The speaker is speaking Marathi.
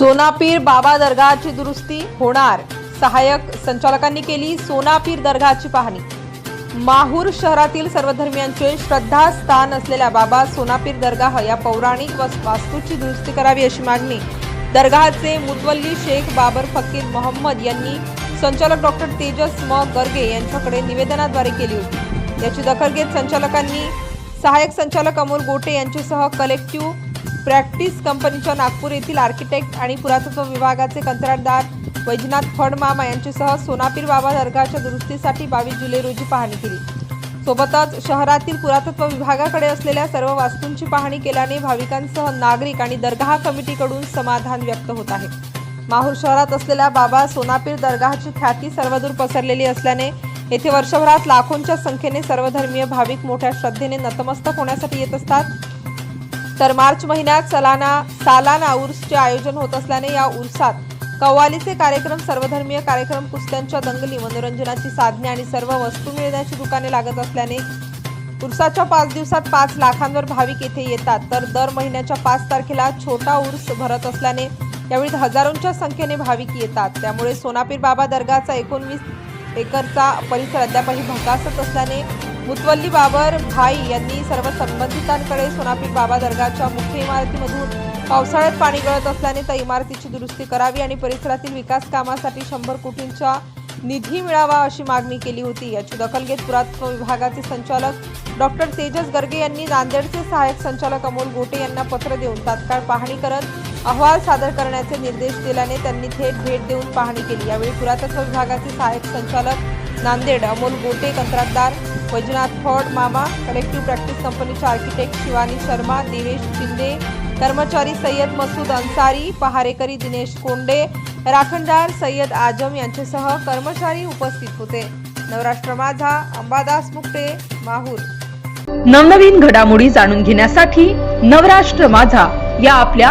सोनापीर बाबा दर्गाची दुरुस्ती होणार. सहाय्यक संचालकांनी केली सोनापीर दर्गाची पाहणी. माहूर शहरातील सर्वधर्मियांचे श्रद्धास्थान असलेल्या बाबा सोनापीर दर्गाह या पौराणिक वास्तूची दुरुस्ती करावी अशी मागणी. दर्गाहचे मुतवल्ली शेख बाबर फकीर मोहम्मद यांनी संचालक डॉक्टर तेजस म गर्गे यांच्याकडे निवेदनाद्वारे केली होती. याची दखल घेत संचालकांनी सहाय्यक संचालक अमोल गोटे यांच्यासह कलेक्टिव्ह प्रॅक्टिस कंपनीच्या नागपूर येथील आर्किटेक्ट आणि पुरातत्व विभागाचे कंत्राटदार वैजनाथ फडमामा यांच्यासह सोनापीर बाबा दर्गाच्या दुरुस्तीसाठी बावीस जुलै रोजी पाहणी केली. सोबतच शहरातील पुरातत्व विभागाकडे असलेल्या सर्व वास्तूंची पाहणी केल्याने भाविकांसह नागरिक आणि दर्गाह कमिटीकडून समाधान व्यक्त होत आहे. माहूर शहरात असलेल्या बाबा सोनापीर दर्गाची ख्याती सर्वदूर पसरलेली असल्याने येथे वर्षभरात लाखोंच्या संख्येने सर्वधर्मीय भाविक मोठ्या श्रद्धेने नतमस्तक होण्यासाठी येत असतात. तर मार्च महिन्यात सलाना सालाना उर्सचे आयोजन होत असल्याने या उर्सात कव्वालीचे कार्यक्रम सर्वधर्मीय कार्यक्रम कुस्त्यांच्या दंगली मनोरंजनाची साधने आणि सर्व वस्तू मिळण्याची दुकाने लागत असल्याने उर्साच्या पाच दिवसात पाच लाखांवर भाविक येथे येतात. तर दर महिन्याच्या पाच तारखेला छोटा उर्स भरत असल्याने यावेळी हजारोंच्या संख्येने भाविक येतात. त्यामुळे सोनापीर बाबा दर्गाचा एकोणवीस एकरचा परिसर अद्यापही भकासत असल्याने मुतवल्ली बाबर भाई यांनी सर्व संबंधितांकडे सोनापीक बाबा दर्गाच्या मुख्य इमारतीमधून पावसाळ्यात पाणी गळत असल्याने त्या इमारतीची दुरुस्ती करावी आणि परिसरातील विकास कामासाठी शंभर कोटींचा निधी मिळावा अशी मागणी केली होती. याची दखल घेत पुरातत्व विभागाचे संचालक डॉक्टर तेजस गर्गे यांनी नांदेडचे सहाय्यक संचालक अमोल गोटे यांना पत्र देऊन तात्काळ पाहणी करत अहवाल सादर करण्याचे निर्देश दिल्याने त्यांनी थेट भेट देऊन पाहणी केली. यावेळी पुरातत्व विभागाचे सहाय्यक संचालक नांदेड अमोल गोटे कंत्राटदार वैजनाथ फड मामा कलेक्टिव्ह प्रॅक्टिस कंपनीचे आर्किटेक्ट शिवानी शर्मा दिवेश शिंदे कर्मचारी सय्यद मसूद अन्सारी पहारेकरी दिनेश कोंडे राखणदार सय्यद आजम यांच्यासह कर्मचारी उपस्थित होते. नवराष्ट्र माझा अंबादास मुक्ते माहूर. नवनवीन घडामोडी जाणून घेण्यासाठी नवराष्ट्र माझा या आपल्या